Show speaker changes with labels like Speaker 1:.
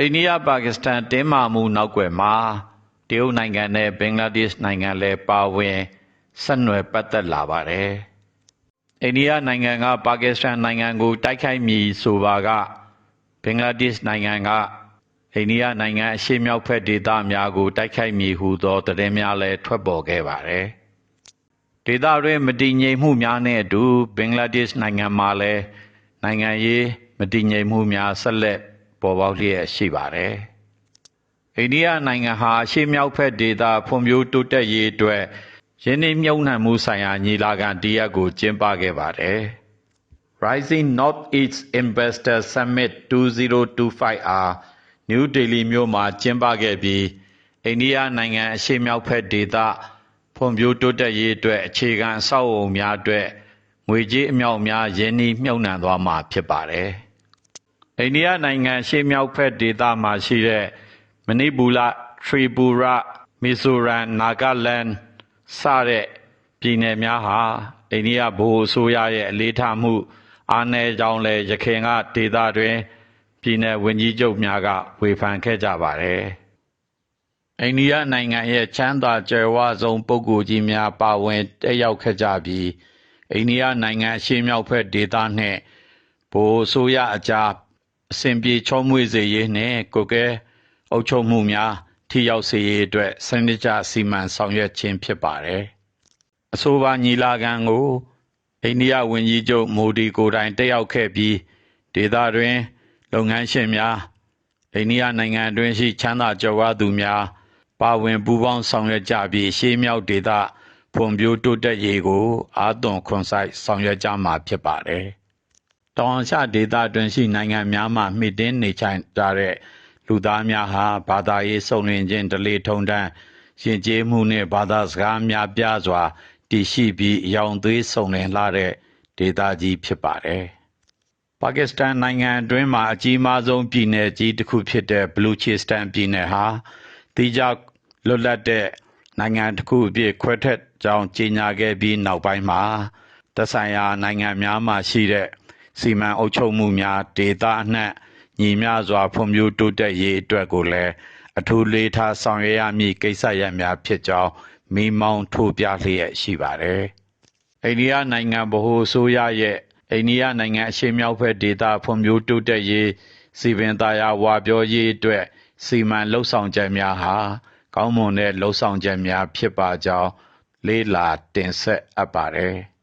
Speaker 1: အိန္ဒိယပါကစ္စတန်တင်းမာမှုနောက်ွယ်မှာတရုတ်နိုင်ငံနဲ့ဘင်္ဂလားဒေ့ရှ်နိုင်ငံလည်းပါဝင်ဆက်နွယ်ပတ်သက်လာပါတယ်။အိန္ဒိယနိုင်ငံကပါကစ္စတန်နိုင်ငံကိုတိုက်ခိုက်မည်ဆိုပါကဘင်္ဂလားဒေ့ရှ်နိုင်ငံကအိန္ဒိယနိုင်ငံအရှေ့မြောက်ဘက်ဒေသများကိုတိုက်ခိုက်မည်ဟုသောသတင်းများလည်းထွက်ပေါ်ခဲ့ပါတယ်။ဒေသတွင်းမတည်ငြိမ်မှုများနဲ့အတူဘင်္ဂလားဒေ့ရှ်နိုင်ငံမှာလည်းနိုင်ငံရေးမတည်ငြိမ်မှုများဆက်လက် ပေါ်ပေါက်လျက်ရှိပါတယ်။အိန္ဒိယနိုင်ငံဟာအရှေ့မြောက်ဘက်ဒေသဖွံ့ဖြိုးတိုးတက်ရေးအတွက်ယင်းနှိမ့်မြုံနှံမှုဆိုင်ရာညီလာခံတရက်ကိုကျင်းပခဲ့ပါတယ်။ Rising North-East Investor Summit 2025အားနယူးဒေလီမြို့မှာကျင်းပခဲ့ပြီးအိန္ဒိယနိုင်ငံအရှေ့မြောက်ဘက်ဒေသဖွံ့ဖြိုးတိုးတက်ရေးအတွက်အခြေခံအဆောက်အအုံများအတွက်ငွေကြေးအမြောက်များယင်းနှိမ့်မြုံနှံသွားမှာဖြစ်ပါတယ်။ အိန္ဒိယနိုင်ငံရှေ့မြောက်ဘက်ဒေသမှာရှိတဲ့မဏိပူရထရီပူရမီဇိုရမ်နာဂလန်စတဲ့ပြည်နယ်များဟာအိန္ဒိယဗဟိုအစိုးရရဲ့အလေးထားမှု အားနည်းကြောင်းလည်းရခိုင်ကဒေသတွင်ပြည်နယ်ဝန်ကြီးချုပ်များကဝေဖန်ခဲ့ကြပါတယ်။အိန္ဒိယနိုင်ငံရဲ့ချမ်းသာကြွယ်ဝဆုံးပုဂ္ဂိုလ်ကြီးများပါဝင်တက်ရောက်ခဲ့ကြပြီးအိန္ဒိယနိုင်ငံရှေ့မြောက်ဘက်ဒေသနှင့်ဗဟိုအစိုးရအကြား အစဉ်ပြေချောမွေ့စေရေးနှင့်ကိုကဲအုပ်ချုပ်မှုများထိရောက်စေရေးအတွက်စနစ်ကျစီမံဆောင်ရွက်ခြင်းဖြစ်ပါတယ်။အဆိုပါညီလာခံကိုအိန္ဒိယဝန်ကြီးချုပ်မိုဒီကိုယ်တိုင်တက်ရောက်ခဲ့ပြီးဒေသတွင်လုပ်ငန်းရှင်များအိန္ဒိယနိုင်ငံအတွင်းရှိချမ်းသာကြွယ်ဝသူများပါဝင်ပူးပေါင်းဆောင်ရွက်ကြပြီးရှေးမြောက်ဒေသဖွံ့ဖြိုးတိုးတက်ရေးကိုအာသွန်ခွန်ဆိုင်ဆောင်ရွက်ကြမှာဖြစ်ပါတယ်။ တောင်ရှဒေသတွင်ရှိနိုင်ငံများမှမိတင်းနေချိုင်ကြတဲ့လူသားများဟာဘာသာရေးစုံလင်ခြင်းဒလေထုံတန်းရှင်ကျေးမှုနှင့်ဘာသာစကားများပြားစွာတည်ရှိပြီးအယောင်သွေးစုံလင်လာတဲ့ဒေသကြီးဖြစ်ပါတယ်။ပါကစ္စတန်နိုင်ငံအတွင်းမှာအကြီးမားဆုံးပြည်နယ်ကြီးတစ်ခုဖြစ်တဲ့ဘလူချီစတန်ပြည်နယ်ဟာတိကျလွတ်လပ်တဲ့နိုင်ငံတစ်ခုအဖြစ်ခွဲထွက်ကြောင်းကြေညာခဲ့ပြီးနောက်ပိုင်းမှာသက်ဆိုင်ရာနိုင်ငံများမှာရှိတဲ့ စီမံအုပ်ချုပ်မှုများဒေသအနှံ့ညီမျှစွာဖွံ့ဖြိုးတိုးတက်ရေးအတွက်ကိုလည်းအထူးလေးထားဆောင်ရွက်ရမည့်ကိစ္စရပ်များဖြစ်ကြောင်းမိမောင်းထိုးပြလျက်ရှိပါတယ်။အိန္ဒိယနိုင်ငံဗဟိုအစိုးရရဲ့အိန္ဒိယနိုင်ငံအရှေ့မြောက်ဘက်ဒေသဖွံ့ဖြိုးတိုးတက်ရေးစီပင်သားယာဝါပြောရေးအတွက်စီမံလှုပ်ဆောင်ချက်များဟာကောင်းမွန်တဲ့လှုပ်ဆောင်ချက်များဖြစ်ပါကြောင်းလေးလာတင်ဆက်အပ်ပါတယ်။